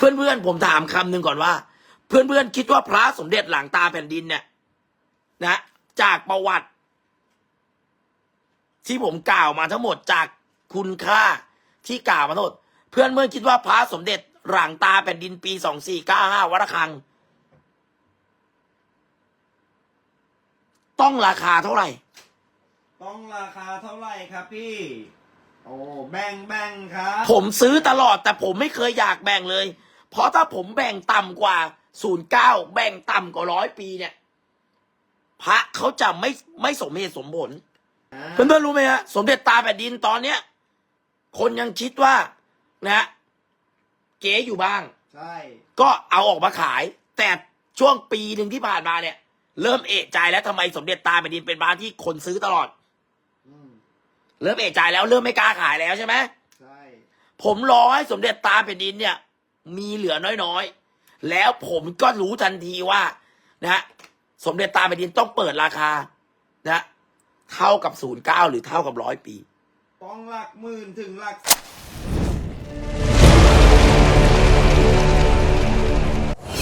เพื่อนๆผมถามคำหนึ่งก่อนว่า เพื่อนๆคิดว่าพระสมเด็จหลังตาแผ่นดินเนี่ยนะจากประวัติ ที่ผมกล่าวมาทั้งหมดจากคุณค่าที่กล่าวมาทั้งหมดเพื่อนเพื่อนคิดว่าพระสมเด็จหลังตาแผ่นดินปีสองสี่เก้าห้าวัดระฆัง ต้องราคาเท่าไหร่ ต้องราคาเท่าไหร่ครับพี่ โอ้แบ่งแบ่งครับ ผมซื้อตลอดแต่ผมไม่เคยอยากแบ่งเลย เพราะถ้าผมแบ่งต่ำกว่าศูนย์เก้าแบ่งต่ำกว่าร้อยปีเนี่ย พระเขาจะไม่ไม่สมเหตุสมผลอ่าเพื่อนๆรู้ไหมฮะสมเด็จตาแผ่นดินตอนเนี้ย คนยังคิดว่านะฮะเก๋อยู่บ้าง ใช่ ก็เอาออกมาขาย แต่ช่วงปีหนึ่งที่ผ่านมาเนี่ย เริ่มเอะใจแล้วทำไมสมเด็จตาแผ่นดินเป็นบ้านที่คนซื้อตลอดอืมเริ่มเอะใจแล้วเริ่มไม่กล้าขายแล้วใช่ไหมใช่ ผมรอให้สมเด็จตาแผ่นดินเนี่ย มีเหลือน้อยๆ แล้วผมก็รู้ทันทีว่านะสมเด็จตาแผ่นดินต้องเปิดราคานะเท่ากับศูนย์เก้าหรือเท่ากับร้อยปี ต้องหลักหมื่นถึงหลัก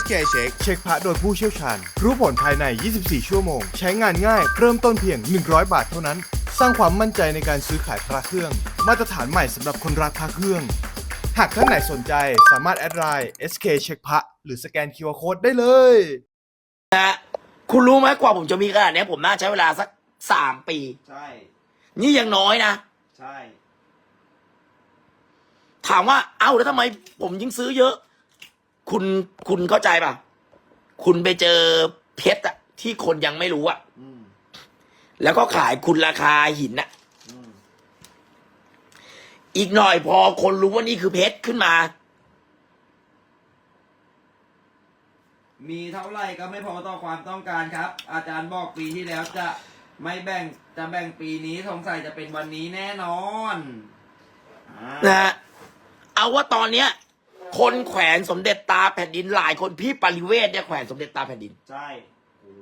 SK Check เช็คพระโดยผู้เชี่ยวชาญ รู้ผลภายใน 24 ชั่วโมง ใช้งานง่าย เริ่มต้นเพียง 100 บาทเท่านั้น สร้างความมั่นใจในการซื้อขายพระเครื่อง มาตรฐานใหม่สำหรับคนรักพระเครื่อง หากท่านไหนสนใจสามารถแอดไลน์ SK เช็คพระหรือสแกน QR Code ได้เลย นะฮะคุณรู้ไหมกว่าผมจะมีขนาดเนี้ยผมน่าใช้เวลาสักสามปี ใช่ นี่ยังน้อยนะ ใช่ ถามว่า เอ้าแล้วทำไมผมยิ่งซื้อเยอะ คุณคุณเข้าใจป่ะ คุณไปเจอเพชรอะที่คนยังไม่รู้อะอืมแล้วก็ขายคุณราคาหินอะอืมอีกหน่อยพอคนรู้ว่านี่คือเพชรขึ้นมา มีเท่าไหร่ก็ไม่พอต่อความต้องการครับ อาจารย์บอกปีที่แล้วจะไม่แบ่งจะแบ่งปีนี้สงสัยจะเป็นวันนี้แน่นอนอ่านะฮะเอาว่าตอนเนี้ย คนแขวนสมเด็จตาแผ่นดินหลายคนพี่ปริเวศเนี่ยแขวนสมเด็จตาแผ่นดิน ใช่โอ้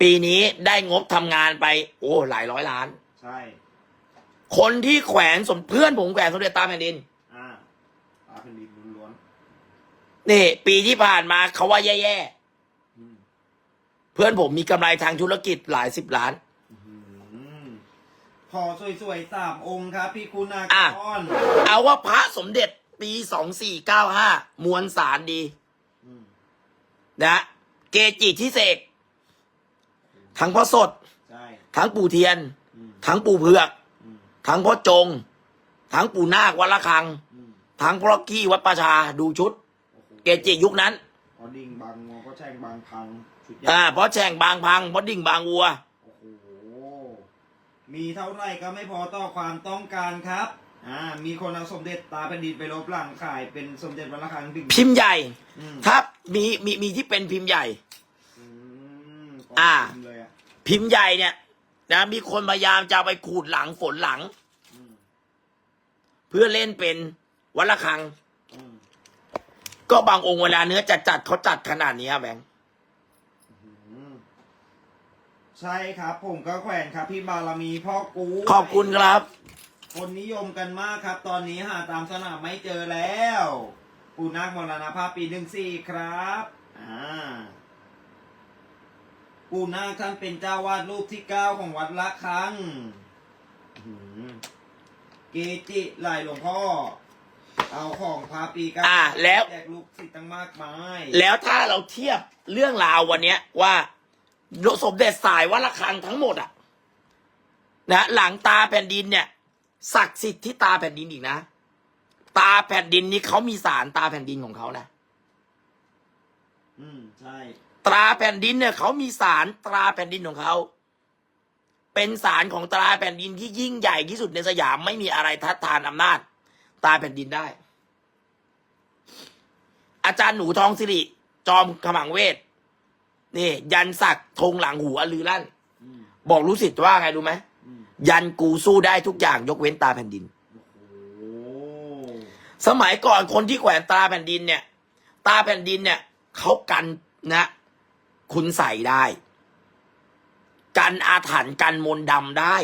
ปีนี้ได้งบทำงานไป โอ้หลายร้อยล้าน ใช่คนที่แขวนสมเพื่อนผมแขวนสมเด็จตาแผ่นดิน อ่าอาเป็นดินล้วนนี่ ปีที่ผ่านมาเขาว่าแย่ๆอืมๆ เพื่อนผมมีกำไรทางธุรกิจหลายสิบล้าน อืมพอสวยๆสามองค์ครับ พี่คุณาอะกรเอาว่าพระสมเด็จ ปีสองสี่เก้าห้ามวลสารดีอืมนะเกจิที่เสกทั้งพ่อสดใช่ทั้งปู่เทียนอืมทั้งปู่เผือกอืมทั้งพ่อจง ทั้งปู่นาควัดละคังอืมทั้งพ่อกี้วัดประชาดูชุดโอ้โหเกจิยุคนั้นพอดิ่งบางงอก็แช่งบางพังสุดยออ่าดเพราะแช่งบางพังเพราะดิ่งบางวัว โอ้โห มีเท่าไหร่ก็ไม่พอต่อความต้องการครับ อ่ามีคนเอาสมเด็จตาแผ่นดินไปลบหลังขายเป็นสมเด็จวัดระฆังถึงพิมพ์ใหญ่อืมถ้ามีมีมีที่เป็นพิมพ์ใหญ่ อืมอ่าขบคุณเลยอะพิมพ์ใหญ่เนี่ยนะมีคนพยายามจะเอาไปขูดหลังฝนหลัง อืมเพื่อเล่นเป็นวัดละคังอืมก็บางองค์เวลาเนื้อจัดจัดๆเขาจัดขนาดนี้ครับแบงค์อืมใช่ครับ ผมก็แขวนครับ พี่บารมีพ่อกูขอบคุณครับ คนนิยมกันมากครับ ตอนนี้หาตามสนามไม่เจอแล้ว ปูนาคมรณภาพปีหนึ่งสี่ครับอ่าปูนาคท่านเป็นเจ้าวาดรูปที่เก้าของวัดละคังอื้อหือเกจิหลายหลวงพ่อ เอาของพระปีเก้าอ่าแล้ว แจกลูกศิษย์ตั้งมากมายแล้วถ้าเราเทียบเรื่องราววันเนี้ยว่าสมเด็จสายวัดละคังทั้งหมดอะนะหลังตาแผ่นดินเนี่ย ศักดิ์สิทธิ์ที่ตาแผ่นดินอีกนะ ตาแผ่นดินนี้เขามีสารตาแผ่นดินของเขานะ อืมใช่ตราแผ่นดินเนี่ยเขามีสารตราแผ่นดินของเขาไปเป็นศาลของตราแผ่นดินที่ยิ่งใหญ่ที่สุดในสยามไม่มีอะไรทัดทานอำนาจตราแผ่นดินได้ อาจารย์หนูทองสิริ จอมขมังเวทนี่ ยันศักดิ์ธงหลังหูอลือลั่นอืมบอกรู้สิทธิ์ว่าไงรู้ไหมอืม ยันกูสู้ได้ทุกอย่างยกเว้นตาแผ่นดินโอ้สมัยก่อนคนที่แขวนตาแผ่นดินเนี่ย ตาแผ่นดินเนี่ยเขากันนะคุณใส่ได้ กันอาถรรพ์กันมนต์ดำได้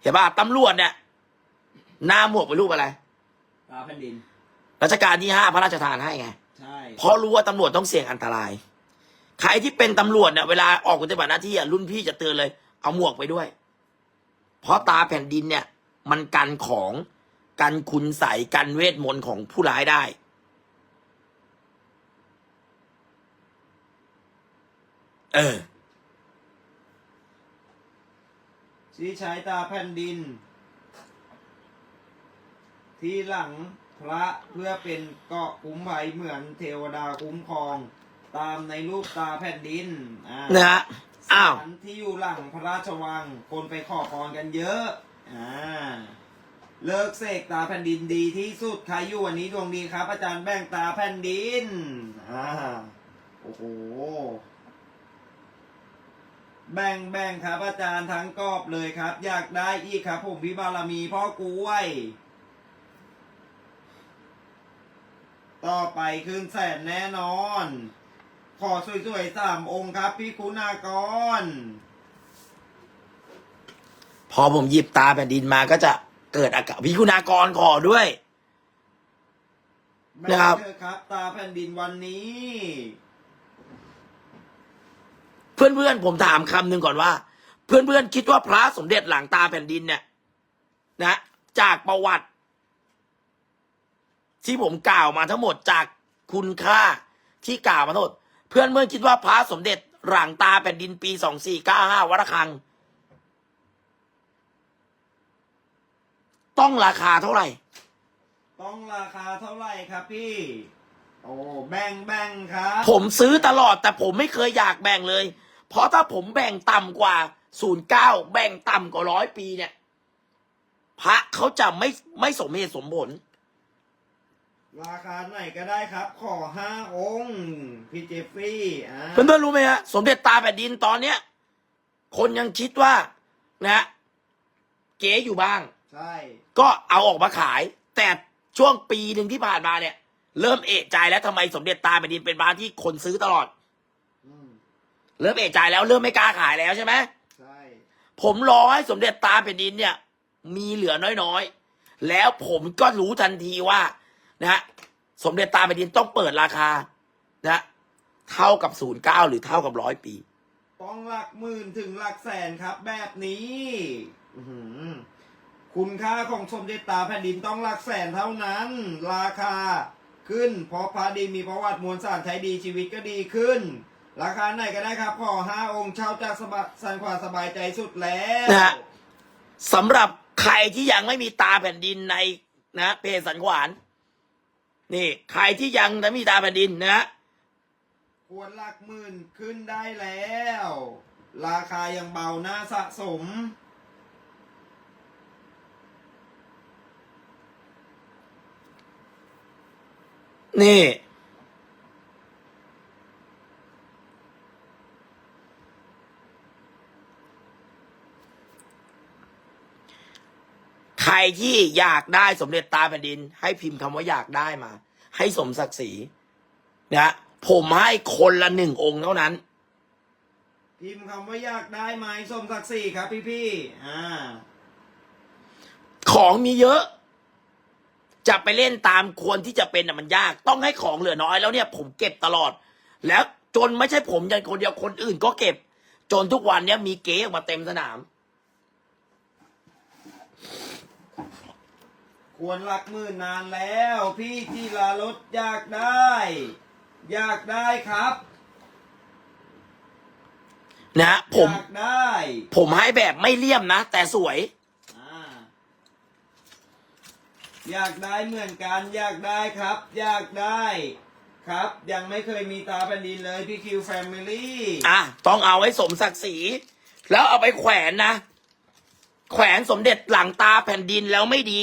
เห็นป่ะตำรวจเนี่ยหน้าหมวกเป็นรูปอะไร ตาแผ่นดินรัชกาลที่ห้าพระราชทานให้ไง ใช่เพราะรู้ว่าตำรวจต้องเสี่ยงอันตราย ใครที่เป็นตำรวจเนี่ยเวลาออกปฏิบัติหน้าที่อะรุ่นพี่จะเตือนเลย เอาหมวกไปด้วย เพราะตาแผ่นดินเนี่ย มันกันของกันคุณใสยกันเวทมนต์ของผู้ร้ายได้ เออที่ใช้ตาแผ่นดิน ที่หลังพระเพื่อเป็นเกาะคุ้มภัยเหมือนเทวดาคุ้มครอง ตามในรูปตาแผ่นดินอ่านะฮะอ้าว ศลที่อยู่หลังพระราชวัง คนไปขอพรกันเยอะอ่าเลิกเสกตาแผ่นดินดีที่สุดใครอยู่วันนี้ดวงดีครับ อาจารย์แบ่งตาแผ่นดินอ่าโอ้โห แบ่งแบ่งครับ อาจารย์ทั้งกรอบเลยครับ อยากได้อีกครับ ผมพิบารมีพ่อกล้วย ต่อไปคืนแสนแน่นอน ขอสวยๆสามองค์ครับ พี่คุณากร พอผมหยิบตาแผ่นดินมาก็จะเกิดอาการพิคุณากรขอด้วยนะครับแม่เธอครับ ตาแผ่นดินวันนี้ เพื่อนๆผมถามคำหนึ่งก่อนว่า เพื่อนๆคิดว่าพระสมเด็จหลังตาแผ่นดินเนี่ย นะ จากประวัติ ที่ผมกล่าวมาทั้งหมดจากคุณค่าที่กล่าวมาทั้งหมด เพื่อนเพื่อนๆคิดว่าพระสมเด็จหลังตาแผ่นดินปีสองสี่เก้าห้าวัดระฆัง ต้องราคาเท่าไหร่ ต้องราคาเท่าไหร่ครับพี่ โอ้แบ่งแบ่งครับ ผมซื้อตลอดแต่ผมไม่เคยอยากแบ่งเลย เพราะถ้าผมแบ่งต่ำกว่าศูนย์เก้าแบ่งต่ำกว่าร้อยปีเนี่ย พระเขาจะไม่ไม่สมเหตุสมผล ราคาไหนก็ได้ครับ ขอห้าองค์พี่เจฟฟี่อ่าเพื่อนๆรู้ไหมฮะสมเด็จตาแผ่นดินตอนเนี้ย คนยังคิดว่านะฮะเก๋อยู่บ้าง ใช่ ก็เอาออกมาขาย แต่ช่วงปีหนึ่งที่ผ่านมาเนี่ย เริ่มเอะใจแล้วทำไมสมเด็จตาแผ่นดินเป็นบ้านที่คนซื้อตลอด อืมเริ่มเอะใจแล้วเริ่มไม่กล้าขายแล้วใช่ไหม ใช่ผมรอให้สมเด็จตาแผ่นดินเนี่ย มีเหลือน้อยๆ แล้วผมก็รู้ทันทีว่า นะฮะสมเด็จตาแผ่นดินต้องเปิดราคานะฮะเท่ากับศูนย์เก้าหรือเท่ากับร้อยปี ต้องหลักหมื่นถึงหลักแสนครับ แบบนี้อื้อหือคุณค่าของสมเด็จตาแผ่นดินต้องหลักแสนเท่านั้น ราคาขึ้น เพราะพระดีมีประวัติมวลสารใช้ดีชีวิตก็ดีขึ้น ราคาไหนก็ได้ครับขอห้าองค์เช่าจากสบายสันขวาสบายใจสุดแล้วนะฮะ สำหรับใครที่ยังไม่มีตาแผ่นดินในนะเพจสันขวาน นี่ใครที่ยังไม่มีตาแผ่นดินนะฮะควรหลักหมื่นขึ้นได้แล้ว ราคายังเบาน่าสะสม นี่ ใคร ที่อยากได้สมเด็จตาแผ่นดิน ให้พิมพ์คำว่าอยากได้มา ให้สมศักดิ์ศรีนะผมให้คนละหนึ่งองค์เท่านั้น พิมพ์คำว่าอยากได้ไหมสมศักดิ์ศรีครับพี่พี่ๆอ่าของมีเยอะ จะไปเล่นตามควรที่จะเป็นน่ะมันยาก ต้องให้ของเหลือน้อยแล้วเนี่ยผมเก็บตลอด แล้วจนไม่ใช่ผมอย่างคนเดียวคนอื่นก็เก็บ จนทุกวันเนี้ยมีเก๊ออกมาเต็มสนาม ควรหลักหมื่นนานแล้ว พี่ที่ลารถอยากได้ อยากได้ครับนะฮะผม อยากได้ผมให้แบบไม่เลี่ยมนะ แต่สวย อ่าอยากได้เหมือนกัน อยากได้ครับ อยากได้ ครับ ยังไม่เคยมีตาแผ่นดินเลยพี่คิวแฟมิลี่ อะ ต้องเอาให้สมศักดิ์ศรี แล้วเอาไปแขวนนะ แขวนสมเด็จหลังตาแผ่นดินแล้วไม่ดี